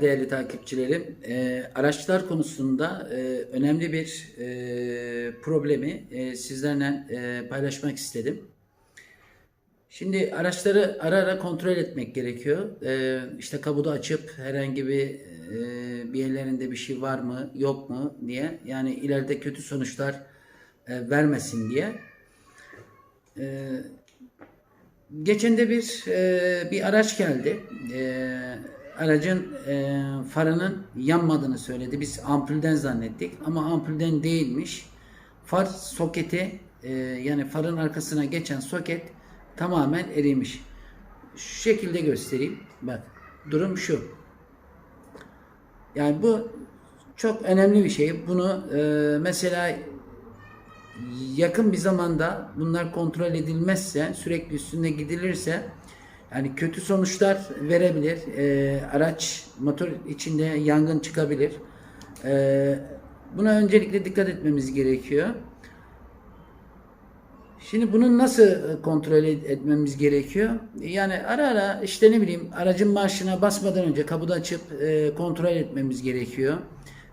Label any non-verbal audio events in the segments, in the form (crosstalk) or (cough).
değerli takipçilerim. Ee, araçlar konusunda e, önemli bir e, problemi e, sizlerle e, paylaşmak istedim. Şimdi araçları ara ara kontrol etmek gerekiyor. Ee, işte kabudu açıp herhangi bir e, bir yerlerinde bir şey var mı yok mu diye. Yani ileride kötü sonuçlar e, vermesin diye. Ee, Geçen de bir e, bir araç geldi. E, aracın e, farının yanmadığını söyledi. Biz ampulden zannettik ama ampulden değilmiş. Far soketi e, yani farın arkasına geçen soket tamamen erimiş. Şu şekilde göstereyim. Bak durum şu. Yani bu çok önemli bir şey. Bunu e, mesela yakın bir zamanda bunlar kontrol edilmezse, sürekli üstüne gidilirse yani kötü sonuçlar verebilir. Ee, araç motor içinde yangın çıkabilir. Ee, buna öncelikle dikkat etmemiz gerekiyor. Şimdi bunu nasıl kontrol etmemiz gerekiyor? Yani ara ara işte ne bileyim aracın marşına basmadan önce kabudu açıp e, kontrol etmemiz gerekiyor.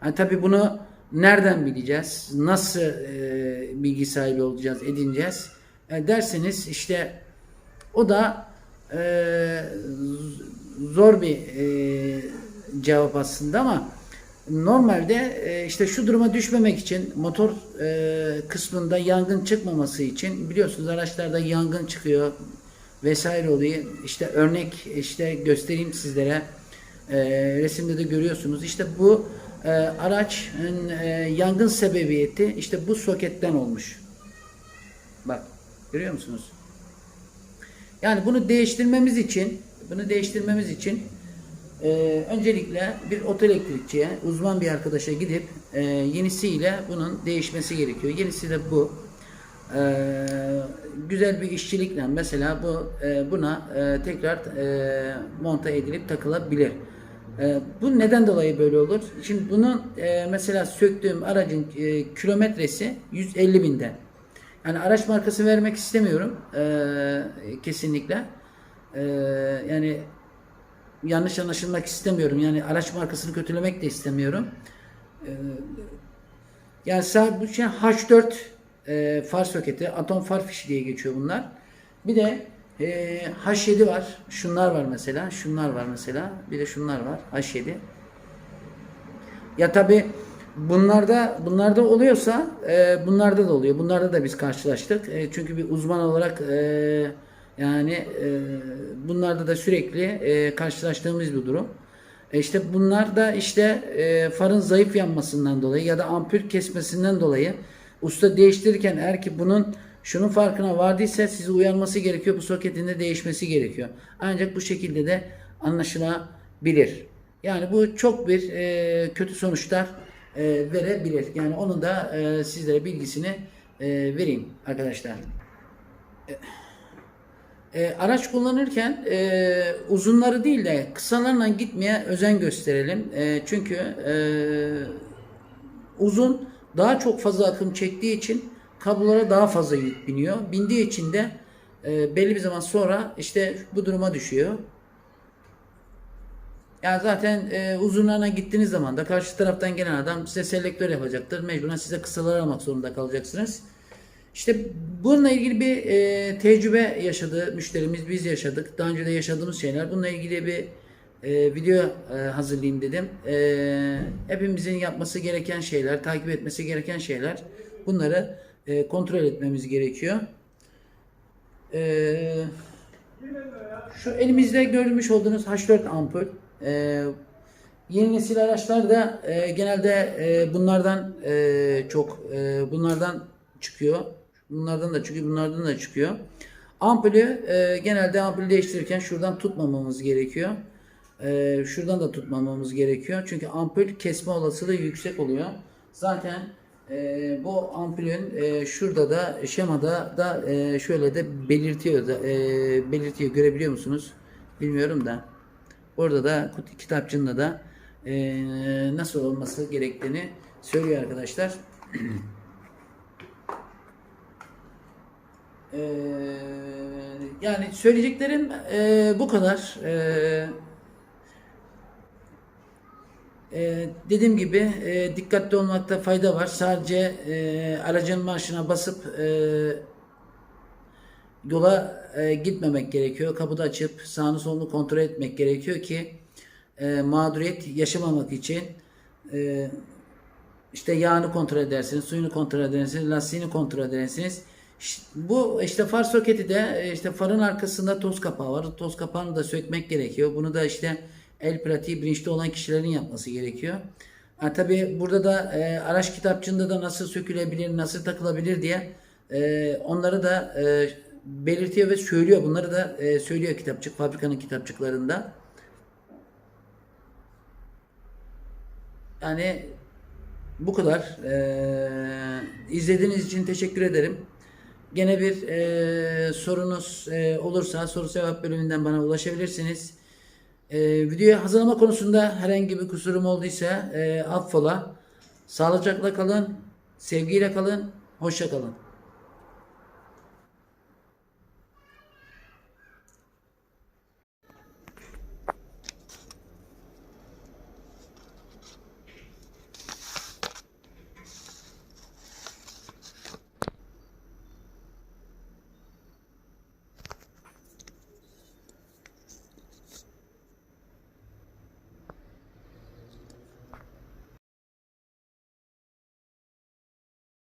Yani tabii bunu nereden bileceğiz? Nasıl e, bilgi sahibi olacağız, edineceğiz? E, derseniz işte o da e, zor bir e, cevap aslında ama normalde e, işte şu duruma düşmemek için motor e, kısmında yangın çıkmaması için biliyorsunuz araçlarda yangın çıkıyor vesaire oluyor. İşte örnek işte göstereyim sizlere. Resimde de görüyorsunuz. İşte bu e, aracın e, yangın sebebiyeti işte bu soketten olmuş. Bak görüyor musunuz? Yani bunu değiştirmemiz için bunu değiştirmemiz için e, öncelikle bir otoelektrikçiye uzman bir arkadaşa gidip e, yenisiyle bunun değişmesi gerekiyor. Yenisi de bu. E, güzel bir işçilikle mesela bu e, buna e, tekrar e, monta edilip takılabilir. E, bu neden dolayı böyle olur? Şimdi bunun e, mesela söktüğüm aracın e, kilometresi 150 binde. Yani araç markası vermek istemiyorum e, kesinlikle. E, yani yanlış anlaşılmak istemiyorum. Yani araç markasını kötülemek de istemiyorum. E, yani sadece şey H4 e, far soketi, atom far fişi diye geçiyor bunlar. Bir de e, H7 var. Şunlar var mesela. Şunlar var mesela. Bir de şunlar var. H7. Ya tabi bunlarda bunlarda oluyorsa e, bunlarda da oluyor. Bunlarda da biz karşılaştık. E, çünkü bir uzman olarak e, yani e, bunlarda da sürekli e, karşılaştığımız bir durum. E işte bunlar da işte e, farın zayıf yanmasından dolayı ya da ampul kesmesinden dolayı usta değiştirirken eğer ki bunun şunun farkına vardıysa sizi uyarması gerekiyor. Bu soketin de değişmesi gerekiyor. Ancak bu şekilde de anlaşılabilir. Yani bu çok bir e, kötü sonuçlar e, verebilir. Yani onun da e, sizlere bilgisini e, vereyim arkadaşlar. E, araç kullanırken e, uzunları değil de kısalarla gitmeye özen gösterelim. E, çünkü e, uzun daha çok fazla akım çektiği için kablolara daha fazla yük biniyor. Bindiği için de e, belli bir zaman sonra işte bu duruma düşüyor. Yani zaten e, uzunlarına gittiğiniz zaman da karşı taraftan gelen adam size selektör yapacaktır. Mecburen size kısaları almak zorunda kalacaksınız. İşte bununla ilgili bir e, tecrübe yaşadı müşterimiz, biz yaşadık. Daha önce de yaşadığımız şeyler. Bununla ilgili bir e, video e, hazırlayayım dedim. E, hepimizin yapması gereken şeyler, takip etmesi gereken şeyler. Bunları e, kontrol etmemiz gerekiyor. E, şu elimizde görmüş olduğunuz H4 ampul. E, yeni nesil araçlarda e, genelde e, bunlardan e, çok e, bunlardan çıkıyor. Bunlardan da çıkıyor, bunlardan da çıkıyor. Ampulü e, genelde ampulü değiştirirken şuradan tutmamamız gerekiyor. E, şuradan da tutmamamız gerekiyor. Çünkü ampul kesme olasılığı yüksek oluyor. Zaten e, bu ampulün e, şurada da şemada da e, şöyle de belirtiyor da e, belirtiyor. Görebiliyor musunuz? Bilmiyorum da. Orada da kitapçığında da e, nasıl olması gerektiğini söylüyor arkadaşlar. Ee, (clears throat) yani söyleyeceklerim e, bu kadar. Ee, E, dediğim gibi e, dikkatli olmakta fayda var. Sadece e, aracın marşına basıp e, yola e, gitmemek gerekiyor. Kapıda açıp sağını solunu kontrol etmek gerekiyor ki e, mağduriyet yaşamamak için e, işte yağını kontrol edersiniz, suyunu kontrol edersiniz, lastiğini kontrol edersiniz. Bu işte far soketi de e, işte farın arkasında toz kapağı var. Toz kapağını da sökmek gerekiyor. Bunu da işte el pratiği bilinçli olan kişilerin yapması gerekiyor. Ha, tabii burada da e, araç kitapçığında da nasıl sökülebilir, nasıl takılabilir diye e, onları da e, belirtiyor ve söylüyor. Bunları da e, söylüyor kitapçık, fabrikanın kitapçıklarında. Yani bu kadar. Ee, izlediğiniz için teşekkür ederim. Gene bir e, sorunuz e, olursa soru cevap bölümünden bana ulaşabilirsiniz. E, videoyu hazırlama konusunda herhangi bir kusurum olduysa e, affola. Sağlıcakla kalın, sevgiyle kalın, hoşça kalın.